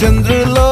చంద్రులో